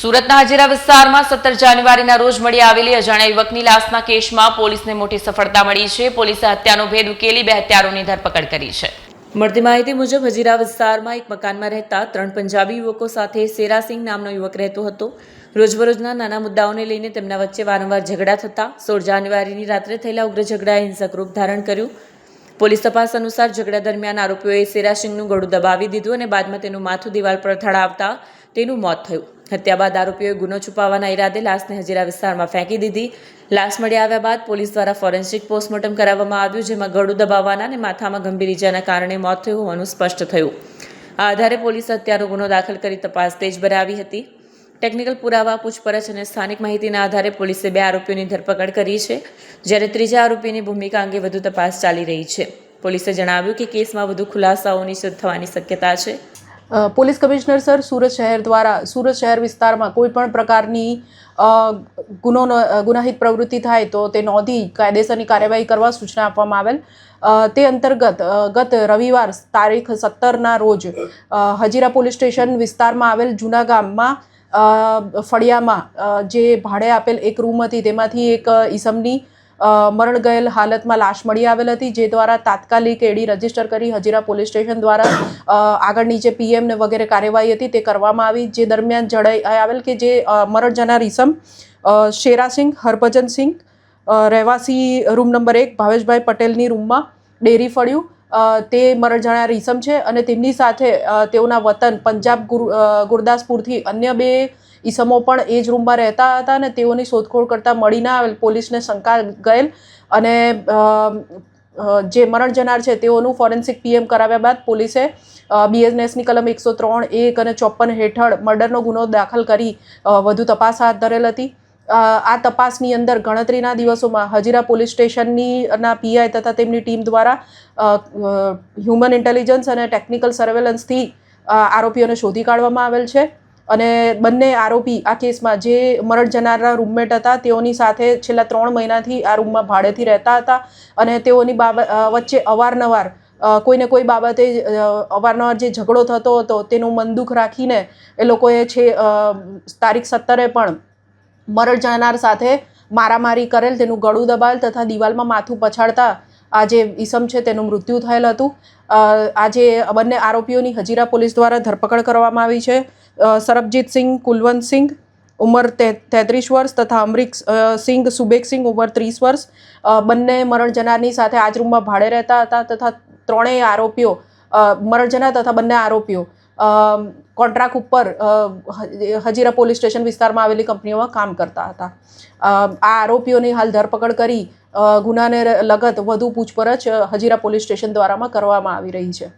સુરતના હજીરા વિસ્તારમાં સત્તર જાન્યુઆરીના રોજ મળી આવેલી અજાણ્યા યુવકની લાશના કેસમાં પોલીસને મોટી સફળતા મળી છે. પોલીસે હત્યાનો ભેદ ઉકેલી બે હત્યારોની ધરપકડ કરી છે. મળતી માહિતી મુજબ હજીરા વિસ્તારમાં એક મકાનમાં રહેતા ત્રણ પંજાબી યુવકો સાથે સેરાસિંહ નામનો યુવક રહેતો હતો. રોજબરોજના નાના મુદ્દાઓને લઈને તેમના વચ્ચે વારંવાર ઝઘડા થતા સોળ જાન્યુઆરીની રાત્રે થયેલા ઉગ્ર ઝઘડાએ હિંસક રૂપ ધારણ કર્યું. પોલીસ તપાસ અનુસાર ઝઘડા દરમિયાન આરોપીઓએ સેરાસિંહનું ગળું દબાવી દીધું અને બાદમાં તેનું માથું દિવાલ પર થડાવતા તેનું મોત થયું. હત્યા બાદ આરોપીઓએ ગુનો છુપાવવાના ઈરાદે લાશને હજીરા વિસ્તારમાં ફેંકી દીધી. લાશ મળી આવ્યા બાદ પોલીસ દ્વારા ફોરેન્સિક પોસ્ટમોર્ટમ કરાવવામાં આવ્યું, જેમાં ગળું દબાવવાના અને માથામાં ગંભીર ઈજાના કારણે મોત થયું હોવાનું સ્પષ્ટ થયું. આ આધારે પોલીસ હત્યાનો ગુનો દાખલ કરી તપાસ તેજ બનાવી હતી. ટેકનિકલ પુરાવા, પૂછપરછ અને સ્થાનિક માહિતીના આધારે પોલીસે બે આરોપીઓની ધરપકડ કરી છે, જ્યારે ત્રીજા આરોપીની ભૂમિકા અંગે વધુ તપાસ ચાલી રહી છે. પોલીસે જણાવ્યું કે કેસમાં વધુ ખુલાસાઓની થવાની શક્યતા છે. પોલીસ કમિશનર સર સુરત શહેર દ્વારા, સુરત શહેર વિસ્તારમાં કોઈ પણ પ્રકારની ગુનો ગુનાહિત પ્રવૃત્તિ થાય તો તે નોંધી કાયદેસરની કાર્યવાહી કરવા સૂચના આપવામાં આવેલ. તે અંતર્ગત ગત રવિવાર તારીખ સત્તરના રોજ હજીરા પોલીસ સ્ટેશન વિસ્તારમાં આવેલ જૂના ગામમાં ફળિયામાં જે ભાડે આપેલ એક રૂમ હતી તેમાંથી એક ઈસમની મરણ ગયેલ હાલતમાં લાશ મળી આવેલ હતી, જે દ્વારા તાત્કાલિક એડી રજિસ્ટર કરી હજીરા પોલીસ સ્ટેશન દ્વારા આગળની જે પીએમને વગેરે કાર્યવાહી હતી તે કરવામાં આવી. જે દરમિયાન જણાઈ આવેલ કે જે મરણ જનાર ઈસમ શેરાસિંહ હરભજનસિંહ રહેવાસી રૂમ નંબર એક ભાવેશભાઈ પટેલની રૂમમાં ડેરી ફળ્યું. તે મરણ જનાર ઈસમ છે અને તેમની સાથે તેઓના વતન પંજાબ ગુરુ ગુરદાસપુરથી અન્ય બે ઈસમો પણ એ જ રૂમમાં રહેતા હતા અને તેઓની શોધખોળ કરતાં મળી ના આવેલ. પોલીસને શંકા ગયેલ અને જે મરણ જનાર છે તેઓનું ફોરેન્સિક પીએમ કરાવ્યા બાદ પોલીસે બીએનએસની કલમ એકસો ત્રણ, એક અને ચોપન હેઠળ મર્ડરનો ગુનો દાખલ કરી વધુ તપાસ હાથ ધરેલ હતી. આ તપાસની અંદર ગણતરીના દિવસોમાં હજીરા પોલીસ સ્ટેશનની ના પીઆઈ તથા તેમની ટીમ દ્વારા હ્યુમન ઇન્ટેલિજન્સ અને ટેકનિકલ સર્વેલન્સથી આરોપીઓને શોધી કાઢવામાં આવેલ છે. અને બંને આરોપી આ કેસમાં જે મરણ જનારા રૂમમેટ હતા, તેઓની સાથે છેલ્લા ત્રણ મહિનાથી આ રૂમમાં ભાડેથી રહેતા હતા અને તેઓની બાબત વચ્ચે અવારનવાર કોઈને કોઈ બાબતે અવારનવાર જે ઝઘડો થતો હતો તેનું મનદુખ રાખીને એ લોકોએ છે તારીખ સત્તરે પણ મરણ જનાર સાથે મારામારી કરેલ, તેનું ગળું દબાયેલ તથા દિવાલમાં માથું પછાડતા આ જે ઈસમ છે તેનું મૃત્યુ થયેલ હતું. આજે બંને આરોપીઓની હજીરા પોલીસ દ્વારા ધરપકડ કરવામાં આવી છે. સરબજીતસિંહ કુલવંતસિંહ ઉંમર તે, તેત્રીસ વર્ષ તથા અમરીક સિંઘ સુબેકસિંહ ઉંમર ત્રીસ વર્ષ. બંને મરણ જનારની સાથે આ જ રૂમમાં ભાડે રહેતા હતા તથા ત્રણેય આરોપીઓ મરણજના તથા બંને આરોપીઓ કોન્ટ્રાક્ટ ઉપર હજીરા પોલીસ સ્ટેશન વિસ્તારમાં આવેલી કંપનીઓમાં કામ કરતા હતા. આ આરોપીઓની હાલ ધરપકડ કરી ગુનાને લગત વધુ પૂછપરછ હજીરા પોલીસ સ્ટેશન દ્વારામાં કરવામાં આવી રહી છે.